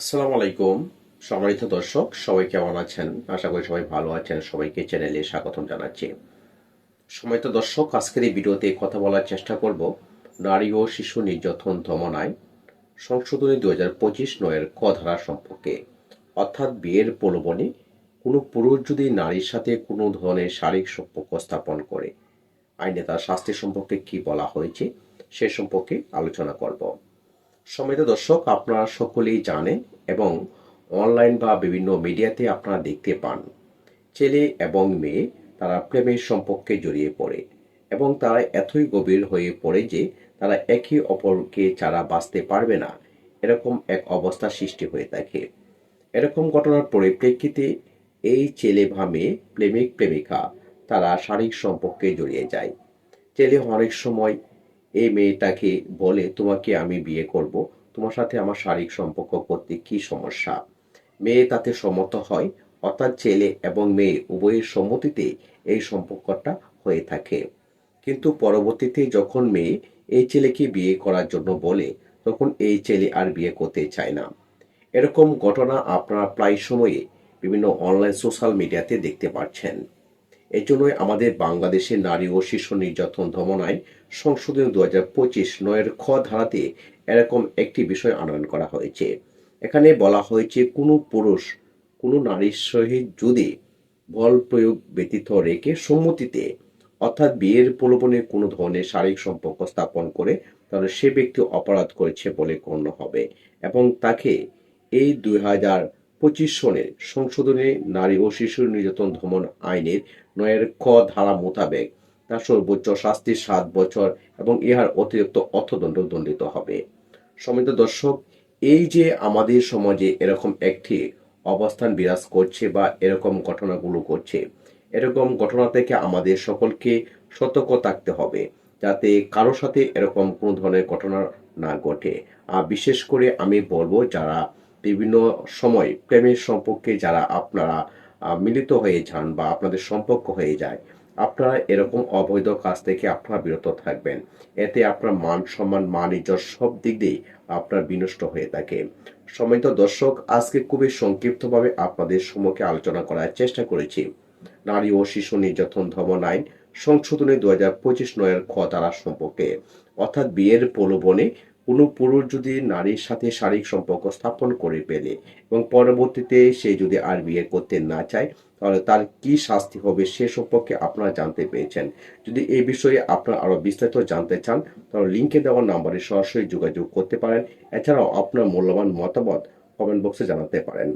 আসসালামু আলাইকুম, সম্মানিত দর্শক, সবাই কেমন আছেন? আশা করি সবাই ভালো আছেন। সবাইকে চ্যানেলে স্বাগতম জানাচ্ছি। সম্মানিত দর্শক, আজকের এই ভিডিওতে কথা বলার চেষ্টা করব নারী ও শিশু নির্যাতন দমন আইন সংশোধনী দু হাজার পঁচিশ নয়ের ক ধারা সম্পর্কে। অর্থাৎ বিয়ের প্রলোভনে কোনো পুরুষ যদি নারীর সাথে কোনো ধরনের শারীরিক সম্পর্ক স্থাপন করে, আইনে তার শাস্তি সম্পর্কে কি বলা হয়েছে সে সম্পর্কে আলোচনা করব। সম্মানিত দর্শক, আপনারা সকলেই জানেন এবং অনলাইন বা বিভিন্ন মিডিয়াতে আপনারা দেখতে পান, ছেলে এবং মেয়ে তারা প্রেমের সম্পর্কে জড়িয়ে পড়ে এবং তারা এতই গভীর হয়ে পড়ে যে তারা একে অপরকে ছাড়া বাঁচতে পারবে না। এরকম এক অবস্থা সৃষ্টি হয়ে থাকে। এরকম ঘটনার পরিপ্রেক্ষিতে এই ছেলে বা মেয়ে, প্রেমিক, প্রেমিকা তারা শারীরিক সম্পর্কে জড়িয়ে যায়। ছেলে অনেক সময় এই মেয়েটাকে বলে, তোমাকে আমি বিয়ে করব। তোমার সাথে আমার শারীরিক সম্পর্ক করতে কি সমস্যা? মেয়ে তাতে সম্মত হয়, অর্থাৎ ছেলে এবং মেয়ে উভয়ের সম্মতিতে এই সম্পর্কটা হয়ে থাকে। কিন্তু পরবর্তীতে যখন মেয়ে এই ছেলেকে বিয়ে করার জন্য বলে, তখন এই ছেলে আর বিয়ে করতে চায় না। এরকম ঘটনা আপনারা প্রায় সময়ে বিভিন্ন অনলাইন সোশ্যাল মিডিয়াতে দেখতে পাচ্ছেন। এই জন্যই আমাদের বাংলাদেশের নারী ও শিশু নির্যাতন দমন আইন সংশোধনী দু হাজার পঁচিশ নয়ের খ ধারাতে এরকম একটি বিষয় আনয়ন করা হয়েছে। এখানে বলা হয়েছে, কোনো পুরুষ, কোনো নারীর সহিত যদি বল প্রয়োগ ব্যতীত রেখে সম্মতিতে, অর্থাৎ বিয়ের প্রলোভনে কোনো ধরনের শারীরিক সম্পর্ক স্থাপন করে, তাহলে সে ব্যক্তি অপরাধ করেছে বলে গণ্য হবে এবং তাকে এই দুই হাজার পঁচিশ সনের সংশোধনী নারী ও শিশু নির্যাতন দমন আইনের নয়ের ক ধারা মোতাবেক তার সর্বোচ্চ শাস্তি সাত বছর এবং ইহার অতিরিক্ত অর্থদণ্ড দণ্ডিত হবে। সমিত দর্শক, এই যে আমাদের সমাজে এরকম একটি অবস্থান বিরাজ করছে বা এরকম ঘটনাগুলো করছে এরকম ঘটনা থেকে আমাদের সকলকে সতর্ক থাকতে হবে যাতে কারও সাথে এরকম কোনো ধরনের ঘটনা না ঘটে। আর বিশেষ করে আমি বলব, যারা বিভিন্ন সময় প্রেমের সম্পর্কে যারা আপনারা মিলিত হয়ে যান বা আপনাদের সম্পর্ক হয়ে যায়, আপনারা এরকম অবৈধ কাজ থেকে আপনারা বিরত থাকবেন। এতে আপনার মান সম্মান, মান ইজ্জত সব দিক দিয়ে আপনার বিনষ্ট হয়ে থাকে। সম্মানিত দর্শক, আজকে খুবই সংক্ষিপ্তভাবে আপনাদের সম্মুখে আলোচনা করার চেষ্টা করেছি। নারী ও শিশু নির্যাতন দমন আইন সংশোধনী দু হাজার পঁচিশ নয়ের খ ধারা সম্পর্কে। অর্থাৎ বিয়ের প্রলোভনে কোনো পুরুষ যদি নারীর সাথে শারীরিক সম্পর্ক স্থাপন করে ফেলে এবং পরবর্তীতে সে যদি আর বিয়ে করতে না চায়, তাহলে তার কি শাস্তি হবে সে সম্পর্কে আপনারা জানতে পেরেছেন। যদি এই বিষয়ে আপনারা আরও বিস্তারিত জানতে চান, তাহলে লিঙ্কে দেওয়া নাম্বারে সরাসরি যোগাযোগ করতে পারেন। এছাড়াও আপনার মূল্যবান মতামত কমেন্ট বক্সে জানাতে পারেন।